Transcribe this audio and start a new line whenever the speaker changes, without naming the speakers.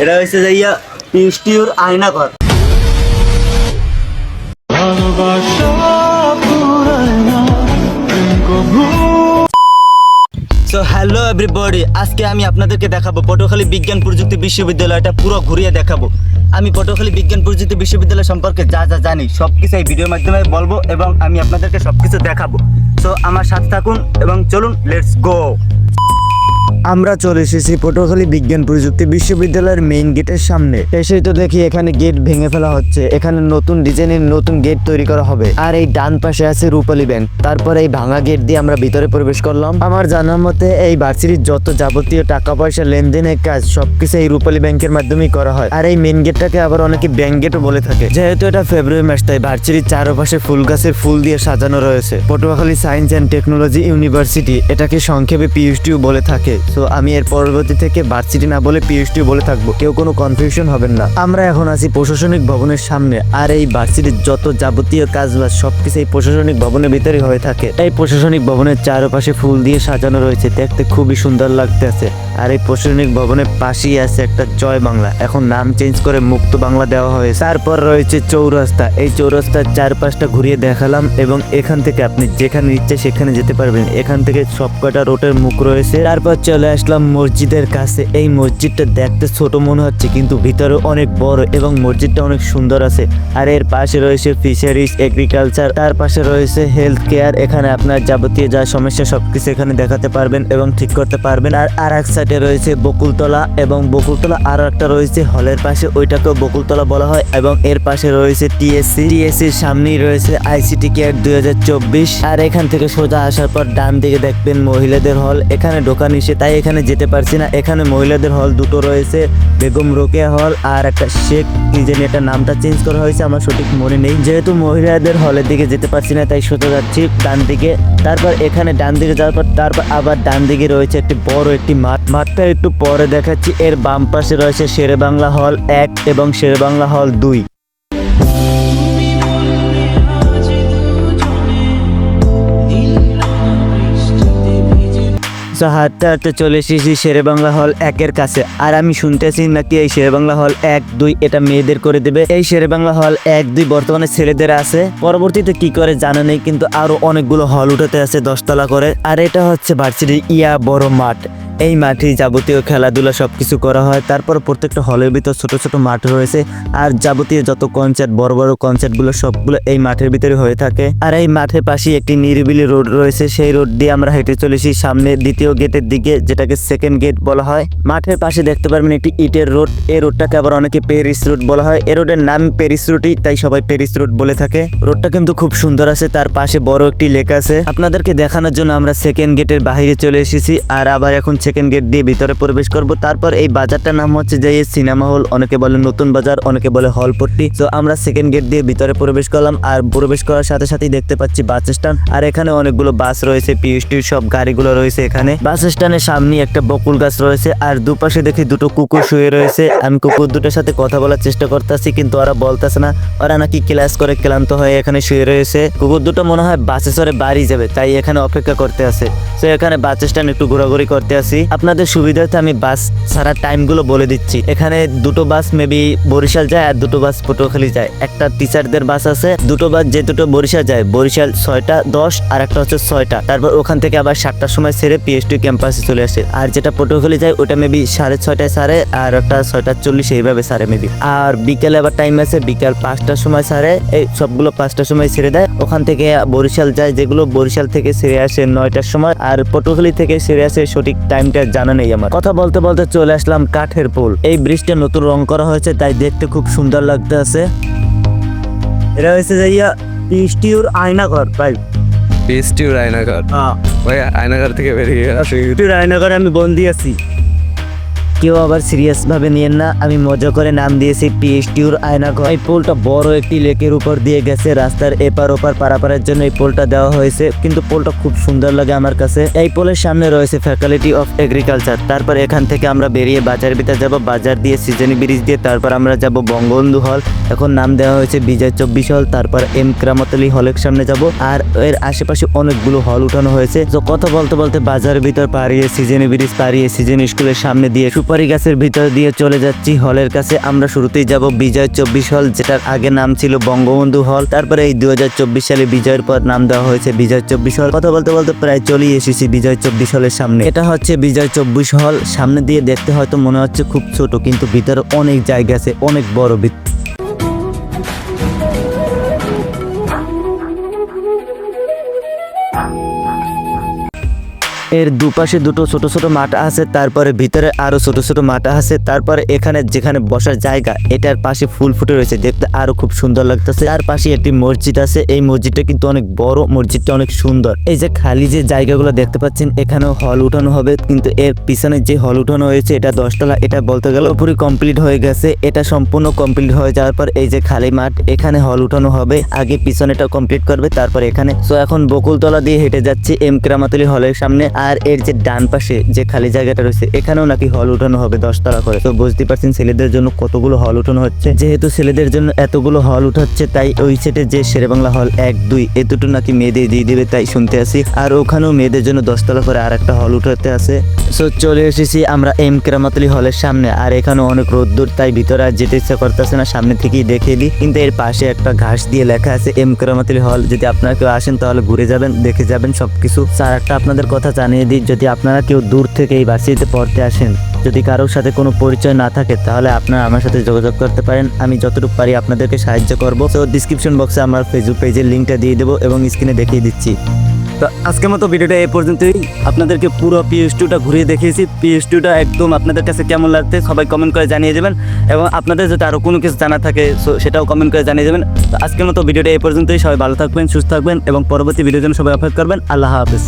এটা হচ্ছে যাইয়া পিউস্টিউর আয়নাঘর। সো হ্যালো এভরিবডি আজকে আমি আপনাদেরকে দেখাবো পটুয়াখালী বিজ্ঞান প্রযুক্তি বিশ্ববিদ্যালয়টা পুরো ঘুরিয়ে দেখাবো। আমি পটুয়াখালী বিজ্ঞান প্রযুক্তি বিশ্ববিদ্যালয় সম্পর্কে যা যা জানি সব কিছু এই ভিডিওর মাধ্যমে বলব এবং আমি আপনাদেরকে সব কিছু দেখাবো। সো আমার সাথে থাকুন এবং চলুন লেটস গো আমরা চলে এসেছি পটুয়াখালী বিজ্ঞান প্রযুক্তি বিশ্ববিদ্যালয়ের মেইন গেটের সামনে। এসেই তো দেখি এখানে গেট ভেঙে ফেলা হচ্ছে। এখানে নতুন ডিজাইনের নতুন গেট তৈরি করা হবে। আর এই ডান পাশে আছে রূপালী ব্যাংক তারপরে এই ভাঙা গেট দিয়ে আমরা ভিতরে প্রবেশ করলাম। আমার জানার মতে এই ভার্সিটির যত যাবতীয় টাকা পয়সা লেনদেনের কাজ, সবকিছু এই রূপালী ব্যাংকের মাধ্যমেই করা হয়। আর এই মেইন গেটটাকে আবার অনেকে ব্যাংক গেটও বলে থাকে। যেহেতু এটা ফেব্রুয়ারি মাস, তাই ভার্সিটির চারপাশে ফুল গাছের ফুল দিয়ে সাজানো রয়েছে। Patuakhali science and technology university এটাকে সংক্ষেপে পিএইচটিও বলে থাকে। সো আমি এর পরবর্তী থেকে ভার্সিটি না বলে পিএইচডি বলে থাকব। কেউ কোনো কনফিউশন হবেন না। আমরা এখন আছি প্রশাসনিক ভবনের সামনে। আর এই ভার্সিটির যত যাবতীয় কাজ বাজ সবকিছু এই প্রশাসনিক ভবনের ভিতরে হয়ে থাকে। এই প্রশাসনিক ভবনের চারপাশে ফুল দিয়ে সাজানো রয়েছে। দেখতে খুবই সুন্দর লাগতেছে। আর এই প্রশাসনিক ভবনের পাশেই আছে একটা জয় বাংলা। এখন নাম চেঞ্জ করে মুক্ত বাংলা দেওয়া হয়েছে। তারপর রয়েছে চৌরাস্তা। এই চৌরাস্তার চারপাশটা ঘুরিয়ে দেখালাম এবং এখান থেকে আপনি যেখানে ইচ্ছে সেখানে যেতে পারবেন। এখান থেকে সবকটা রোডের মুখ রয়েছে। তারপর আসলাম মসজিদের কাছে। এই মসজিদটা দেখতে ছোট মনে হচ্ছে, কিন্তু ভিতরে অনেক বড় এবং মসজিদটা অনেক সুন্দর আছে। আর এর পাশে রয়েছে ফিশারিজ এগ্রিকালচার তার পাশে রয়েছে হেলথ কেয়ার এখানে আপনার যাবতীয় যা সমস্যা, সবকিছু এখানে দেখাতে পারবেন এবং ঠিক করতে পারবেন। আর আর এক সাইডে রয়েছে বকুলতলা এবং বকুলতলা আর একটা রয়েছে হলের পাশে, ওইটাকেও বকুলতলা বলা হয়। এবং এর পাশে রয়েছে টিএসসি টিএসসির সামনেই রয়েছে আইসিটি কেয়ার দুই হাজার চব্বিশ। আর এখান থেকে সোজা আসার পর ডান দিকে দেখবেন মহিলাদের হল এখানে ঢোকা নিষেধ, তাই এখানে যেতে পারছি না। এখানে মহিলাদের হল দুটো রয়েছে, বেগম রোকেয়া হল আর একটা শেখ, কি নামটা চেঞ্জ করা হয়েছে, আমার সঠিক মনে নেই। যেহেতু মহিলাদের হলের দিকে যেতে পারছি না, তাই সোজা যাচ্ছি ডান দিকে। তারপর এখানে ডান দিকে যাওয়ার পর তারপর আবার ডান দিকে রয়েছে একটি বড় একটি মাঠ। মাঠটা একটু পরে দেখাচ্ছি, এর বাম পাশে রয়েছে শেরে বাংলা হল এক এবং শেরে বাংলা হল দুই। So, হাঁটতে হাঁটতে চলে এসেছি শেরে বাংলা হল একের কাছে। আর আমি শুনতেছি নাকি এই শেরে বাংলা হল এক দুই এটা মেয়েদের করে দেবে? এই শেরে বাংলা হল এক দুই বর্তমানে ছেলেদের আছে। পরবর্তীতে কি করে জানা নেই কিন্তু আরও অনেকগুলো হল উঠাতে আছে দশতলা করে। আর এটা হচ্ছে ভার্সিটির ইয়া বড় মাঠ। এই মাঠে যাবতীয় খেলাধুলা সবকিছু করা হয়। তারপর প্রত্যেকটা হলের ভিতর ছোট ছোট মাঠ রয়েছে। আর যাবতীয় যত কনসার্ট বড় বড় কনসার্টগুলো সবগুলো এই মাঠের ভিতরে হয়ে থাকে। আর এই মাঠের পাশে একটি নিরিবিলি রোড রয়েছে। সেই রোড দিয়ে আমরা হেঁটে চলেছি সামনে দ্বিতীয় গেটের দিকে, যেটাকে সেকেন্ড গেট বলা হয়। মাঠের পাশে দেখতে পারবেন একটি ইটের রোড। এই রোডটাকে আবার অনেকে পেরিস রোড বলা হয়। এই রোডের নাম পেরিস রোডই তাই সবাই পেরিস রোড বলে থাকে। রোডটা কিন্তু খুব সুন্দর আছে। তার পাশে বড় একটি লেক আছে। আপনাদেরকে দেখানোর জন্য আমরা সেকেন্ড গেটের বাইরে চলে এসেছি। আর আবার এখন সেকেন্ড গেট দিয়ে ভিতরে প্রবেশ করব। তারপর এই বাজারটার নাম হচ্ছে যে সিনেমা হল অনেকে বলে নতুন বাজার, অনেকে বলে হলপট্টি তো আমরা সেকেন্ড গেট দিয়ে ভিতরে প্রবেশ করলাম আর প্রবেশ করার সাথে সাথেই দেখতে পাচ্ছি বাস স্ট্যান্ড আর এখানে অনেকগুলো বাস রয়েছে পিএসটির সব গাড়িগুলো রয়েছে এখানে। বাস স্ট্যান্ডের সামনে একটা বকুল গাছ রয়েছে আর দুপাশে দেখি দুটো কুকুর শুয়ে রয়েছে। আমি কুকুর দুটোর সাথে কথা বলার চেষ্টা করতেছি কিন্তু ওরা বলতেছে না। ওরা নাকি ক্লাস করে ক্লান্ত হয়ে এখানে শুয়ে রয়েছে। কুকুর দুটো মনে হয় বাসে চড়ে বাড়ি যাবে, তাই এখানে অপেক্ষা করতে আছে। তো এখানে বাস স্ট্যান্ড একটু ঘোরাঘুরি করতে আসি আপনাদের সুবিধার্থে আমি বাস ছাড়ার টাইমগুলো বলে দিচ্ছি। এখানে দুটো বাস মেবি বরিশাল যায় আর দুটো বাস পটুয়াখালী যায়। একটা টিচারদের বাস আছে, দুটো বাস যে দুটো বরিশাল যায়, বরিশাল ছয়টা, দশ আর একটা হচ্ছে ছয়টা। তারপর ওখান থেকে আবার সাতটার সময় ছেড়ে পিএসটি ক্যাম্পাসে চলে আসে। আর যেটা পটুয়াখালী যায়, ওটা মেবি সাড়ে ছয়টায় সারে আর একটা ছয়টা চল্লিশ এইভাবে সারে মেবি আর বিকেলে আবার টাইম আছে, বিকাল পাঁচটার সময় সারে এই সবগুলো পাঁচটার সময় ছেড়ে দেয়। ওখান থেকে বরিশাল যায়, যেগুলো বরিশাল থেকে ছেড়ে আসে নয়টার সময়, আর পটুয়াখালী থেকে ছেড়ে আসে সঠিক টাইমটা জানা নেই আমার। কথা বলতে বলতে চলে আসলাম কাঠের পুল। এই ব্রিজটা নতুন রং করা হয়েছে তাই দেখতে খুব সুন্দর লাগতে আছে এটা হয়েছে যাইয়া পিস্টিউর আয়নাঘর ভাই।
পিস্টিউর আয়নাঘর?
হ্যাঁ।
ভাই আয়নাঘর থেকে বেরিয়ে আসি
পিস্টিউর আয়নাঘরে আমি বন্দি আছি। কেউ আবার সিরিয়াস ভাবে নিয়েন না। আমি মজা করে নাম দিয়েছি পিএসটিউর আয়নাঘর এই পোলটা বড় একটি লেকের উপর দিয়ে গেছে। রাস্তার এপার ওপার পারাপারের জন্য এই পোলটা দেওয়া হয়েছে। কিন্তু পোলটা খুব সুন্দর লাগে আমার কাছে। এই পোলের সামনে রয়েছে ফ্যাকাল্টি অফ এগ্রিকালচার তারপর এখান থেকে আমরা বেরিয়ে বাজার ভিতরে যাব। বাজার দিয়ে সিজনি ব্রিজ দিয়ে তারপর আমরা যাব বঙ্গবন্ধু হল। এখন নাম দেওয়া হয়েছে বিজয় চব্বিশ হল। তারপর এম ক্রামতলি হলের সামনে যাব। আর এর আশেপাশে অনেকগুলো হল উঠানো হয়েছে। তো কথা বলতে বলতে বাজার ভিতর পাড়িয়ে সিজনি ব্রিজ, পাড়িয়ে সিজন স্কুলের সামনে দিয়ে সুপার সুপারি গাছের ভিতর দিয়ে চলে যাচ্ছি। হলের কাছে আমরা শুরুতেই যাব বিজয় চব্বিশ হল, যেটার আগে নাম ছিল বঙ্গবন্ধু হল। তারপরে এই দুই হাজার চব্বিশ সালে বিজয়ের পর নাম দেওয়া হয়েছে বিজয় চব্বিশ হল। কথা বলতে বলতে প্রায় চলেই এসেছি বিজয় চব্বিশ হলের সামনে। এটা হচ্ছে বিজয় চব্বিশ হল। সামনে দিয়ে দেখতে হয়তো মনে হচ্ছে খুব ছোট, কিন্তু ভিতরে অনেক জায়গা আছে, অনেক বড় এর দুপাশে দুটো ছোট ছোট মাঠ আছে, তারপরে ভিতরে আরও ছোট ছোট মাঠ আছে, তারপরে এখানে যেখানে বসার জায়গা, এটার পাশে ফুল ফুটে রয়েছে, দেখতে আরও খুব সুন্দর লাগতেছে। তার পাশে একটি মসজিদ আছে, এই মসজিদটা কিন্তু অনেক বড়, মসজিদটা অনেক সুন্দর। এই যে খালি যে জায়গাগুলো দেখতে পাচ্ছেন, এখানেও হল উঠানো হবে, কিন্তু এর পিছনে যে হল উঠানো হয়েছে, এটা দশতলা, এটা বলতে গেলে পুরো কমপ্লিট হয়ে গেছে, এটা সম্পূর্ণ কমপ্লিট হয়ে যাওয়ার পর এই যে খালি মাঠ, এখানে হল উঠানো হবে, আগে পিছনেটা কমপ্লিট করবে, তারপর এখানে। সো এখন বকুলতলা দিয়ে হেঁটে যাচ্ছি, এম কেরামাতলি হলের সামনে আর এর যে ডান পাশে যে খালি জায়গাটা রয়েছে, এখানেও নাকি হল উঠানো হবে দশতলা করে। তো বুঝতে পারছেন ছেলেদের জন্য কতগুলো হল উঠানো হচ্ছে। যেহেতু ছেলেদের জন্য এতগুলো হল উঠাচ্ছে, তাই ওই সেটে যে শেরে বাংলা হল এক, দুই, এ দুটো নাকি মেয়েদের দিয়ে দিবে তাই শুনতে আসি। আর ওখানেও মেয়েদের জন্য দশতলা করে আর একটা হল উঠাতে আছে। সো চলে এসেছি আমরা এম কেরামাতলি হলের সামনে। আর এখানে অনেক রোদ্দুর, তাই ভিতরে আর যেতে ইচ্ছা করতেছে না, সামনে থেকেই দেখে দিই কিন্তু এর পাশে একটা ঘাস দিয়ে লেখা আছে এম কেরামাতলি হল। যদি আপনারা কেউ আসেন তাহলে ঘুরে যাবেন, দেখে যাবেন সবকিছু। স্যার, একটা আপনাদের কথা জানিয়ে দিই, যদি আপনারা কেউ দূর থেকে এই ভার্সিটিতে পড়তে আসেন, যদি কারোর সাথে কোনো পরিচয় না থাকে, তাহলে আপনারা আমার সাথে যোগাযোগ করতে পারেন। আমি যতটুকু পারি আপনাদেরকে সাহায্য করব। তো ডিসক্রিপশন বক্সে আমার ফেসবুক পেজের লিঙ্কটা দিয়ে দেবো এবং স্ক্রিনে দেখিয়ে দিচ্ছি। তো আজকের মতো ভিডিওটা এই পর্যন্তই। আপনাদেরকে পুরো পিএস টুটা ঘুরিয়ে দেখিয়েছি। পিএস টুটা একদম আপনাদের কাছে কেমন লাগছে, সবাই কমেন্ট করে জানিয়ে দেবেন। এবং আপনাদের যদি আরও কোনো কিছু জানা থাকে সেটাও কমেন্ট করে জানিয়ে দেবেন। তো আজকের মতো ভিডিওটা এই পর্যন্তই। সবাই ভালো থাকবেন, সুস্থ থাকবেন এবং পরবর্তী ভিডিওর জন্য সবাই অপেক্ষা করবেন। আল্লাহ হাফেজ।